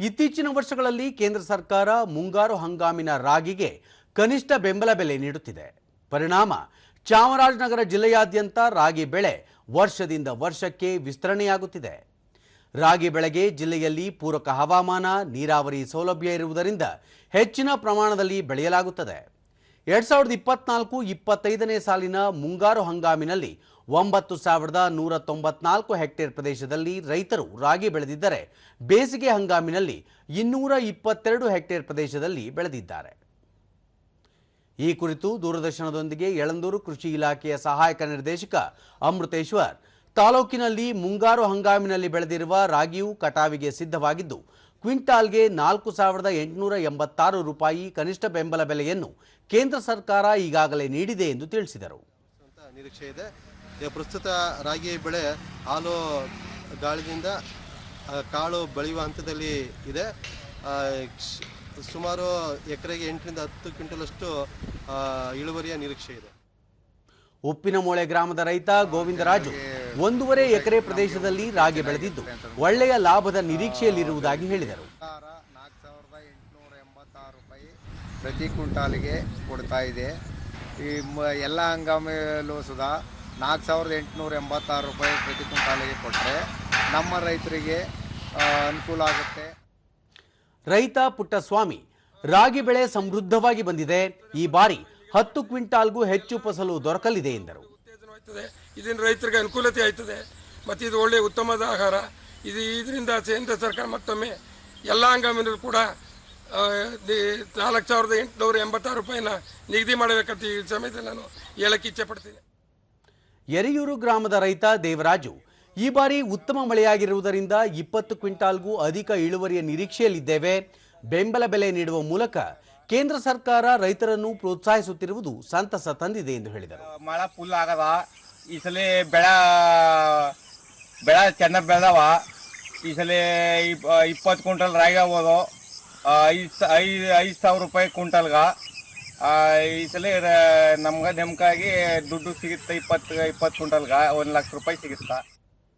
ಇತ್ತೀಚಿನ ವರ್ಷಗಳಲ್ಲಿ ಕೇಂದ್ರ ಸರ್ಕಾರ ಮುಂಗಾರು ಹಂಗಾಮಿನ ರಾಗಿಗೆ ಕನಿಷ್ಠ ಬೆಂಬಲ ಬೆಲೆ ನೀಡುತ್ತಿದೆ. ಪರಿಣಾಮ, ಚಾಮರಾಜನಗರ ಜಿಲ್ಲೆಯಾದ್ಯಂತ ರಾಗಿ ಬೆಳೆ ವರ್ಷದಿಂದ ವರ್ಷಕ್ಕೆ ವಿಸ್ತರಣೆಯಾಗುತ್ತಿದೆ. ರಾಗಿ ಬೆಳೆಗೆ ಜಿಲ್ಲೆಯಲ್ಲಿ ಪೂರಕ ಹವಾಮಾನ, ನೀರಾವರಿ ಸೌಲಭ್ಯ ಇರುವುದರಿಂದ ಹೆಚ್ಚಿನ ಪ್ರಮಾಣದಲ್ಲಿ ಬೆಳೆಯಲಾಗುತ್ತದೆ. ಎರಡ್ ಸಾವಿರದ ಇಪ್ಪತ್ನಾಲ್ಕು ಇಪ್ಪತ್ತೈದನೇ ಸಾಲಿನ ಮುಂಗಾರು ಹಂಗಾಮಿನಲ್ಲಿ ಒಂಬತ್ತು ಸಾವಿರದ ನೂರ ತೊಂಬತ್ನಾಲ್ಕು ಹೆಕ್ಟೇರ್ ಪ್ರದೇಶದಲ್ಲಿ ರೈತರು ರಾಗಿ ಬೆಳೆದಿದ್ದರೆ ಬೇಸಿಗೆ ಹಂಗಾಮಿನಲ್ಲಿ ಇನ್ನೂರ ಇಪ್ಪತ್ತೆರಡು ಹೆಕ್ಟೇರ್ ಪ್ರದೇಶದಲ್ಲಿ ಬೆಳೆದಿದ್ದಾರೆ. ಈ ಕುರಿತು ದೂರದರ್ಶನದೊಂದಿಗೆ ಯಳಂದೂರು ಕೃಷಿ ಇಲಾಖೆಯ ಸಹಾಯಕ ನಿರ್ದೇಶಕ ಅಮೃತೇಶ್ವರ್, ತಾಲೂಕಿನಲ್ಲಿ ಮುಂಗಾರು ಹಂಗಾಮಿನಲ್ಲಿ ಬೆಳೆದಿರುವ ರಾಗಿಯು ಕಟಾವಿಗೆ ಸಿದ್ಧವಾಗಿದ್ದು ಕ್ವಿಂಟಾಲ್ಗೆ ನಾಲ್ಕು ಸಾವಿರದ ಎಂಟುನೂರ ಎಂಬತ್ತಾರು ರೂಪಾಯಿ ಕನಿಷ್ಠ ಬೆಂಬಲ ಬೆಲೆಯನ್ನು ಕೇಂದ್ರ ಸರ್ಕಾರ ಈಗಾಗಲೇ ನೀಡಿದೆ ಎಂದು ತಿಳಿಸಿದರು. ನಿರೀಕ್ಷೆ ಇದೆ. ಪ್ರಸ್ತುತ ರಾಗಿ ಬೆಳೆ ಹಾಲು ಗಾಳಿಯಿಂದ ಕಾಳು ಬೆಳೆಯುವ ಹಂತದಲ್ಲಿ ಇದೆ. ಸುಮಾರು ಎಕರೆಗೆ ಎಂಟರಿಂದ ಹತ್ತು ಕ್ವಿಂಟಲಷ್ಟು ಇಳುವರಿಯ ನಿರೀಕ್ಷೆ ಇದೆ. ಉಪ್ಪಿನಮೂಳೆ ಗ್ರಾಮದ ರೈತ ಗೋವಿಂದರಾಜು ಒಂದೂವರೆ ಎಕರೆ ಪ್ರದೇಶದಲ್ಲಿ ರಾಗಿ ಬೆಳೆದಿದ್ದು ಒಳ್ಳೆಯ ಲಾಭದ ನಿರೀಕ್ಷೆಯಲ್ಲಿರುವುದಾಗಿ ಹೇಳಿದರು. ಪ್ರತಿ ಕ್ವಿಂಟಾಲಿಗೆ ಕೊಡ್ತಾ ಇದೆ. ಈ ಮ ಎಲ್ಲ ಹಂಗಾಮಲ್ಲೂ ಸುಧಾ ನಾಲ್ಕು ಸಾವಿರದ ಎಂಟುನೂರ ಎಂಬತ್ತಾರು ರೂಪಾಯಿ ಪ್ರತಿ ಕ್ವಿಂಟಾಲಿಗೆ ಕೊಟ್ಟರೆ ನಮ್ಮ ರೈತರಿಗೆ ಅನುಕೂಲ ಆಗುತ್ತೆ. ರೈತ ಪುಟ್ಟಸ್ವಾಮಿ ರಾಗಿ ಬೆಳೆ ಸಮೃದ್ಧವಾಗಿ ಬಂದಿದೆ. ಈ ಬಾರಿ ಹತ್ತು ಕ್ವಿಂಟಾಲ್ಗೂ ಹೆಚ್ಚು ಫಸಲು ದೊರಕಲಿದೆ ಎಂದರು. ಉತ್ತೇಜನವಾಗ್ತದೆ ಇದನ್ನ ರೈತರಿಗೆ ಅನುಕೂಲತೆ ಆಯ್ತದೆ, ಮತ್ತು ಇದು ಒಳ್ಳೆಯ ಉತ್ತಮದ ಆಹಾರ. ಇದು ಇದರಿಂದ ಕೇಂದ್ರ ಸರ್ಕಾರ ಮತ್ತೊಮ್ಮೆ ಎಲ್ಲ ಹಂಗಾಮಿನಲ್ಲೂ ಕೂಡ ನಾಲ್ಕು ಸಾವಿರದ ಎಂಟುನೂರ ಎಂಬತ್ತಾರು ರೂಪಾಯಿನ ನಿಗದಿ ಮಾಡಬೇಕಂತ ಈ ಸಮಯದಲ್ಲಿ ನಾನು ಹೇಳಕ್ಕೆ ಇಚ್ಛೆ ಪಡ್ತೀನಿ ಯರಿಯೂರು ಗ್ರಾಮದ ರೈತ ದೇವರಾಜು, ಈ ಬಾರಿ ಉತ್ತಮ ಮಳೆಯಾಗಿರುವುದರಿಂದ ಇಪ್ಪತ್ತು ಕ್ವಿಂಟಾಲ್ಗೂ ಅಧಿಕ ಇಳುವರಿಯ ನಿರೀಕ್ಷೆಯಲ್ಲಿದ್ದೇವೆ. ಬೆಂಬಲ ಬೆಲೆ ನೀಡುವ ಮೂಲಕ ಕೇಂದ್ರ ಸರ್ಕಾರ ರೈತರನ್ನು ಪ್ರೋತ್ಸಾಹಿಸುತ್ತಿರುವುದು ಸಂತಸ ತಂದಿದೆ ಎಂದು ಹೇಳಿದರು. ಮಳೆ ಫುಲ್ ಆಗದ. ಈ ಸಲ ಬೆಳೆ ಬೆಳೆ ಚೆನ್ನಾಗಿ ಬೆಳೆದವ. ಈ ಸಲ ಇಪ್ಪತ್ತು ಕ್ವಿಂಟಲ್ ರಾಗಿ ಆಗ್ಬೋದು. ಐದು ಐದು ಸಾವಿರ ರೂಪಾಯಿ ಕ್ವಿಂಟಲ್ಗ. ಈ ಸಲ ನಮ್ಗೆ ನೆಮ್ಮಕಾಗಿ ದುಡ್ಡು ಸಿಗುತ್ತೆ ಇಪ್ಪತ್ತು ಇಪ್ಪತ್ತು ಕ್ವಿಂಟಲ್ಗ. ಒಂದು ಲಕ್ಷ ರೂಪಾಯಿ ಸಿಗುತ್ತೆ.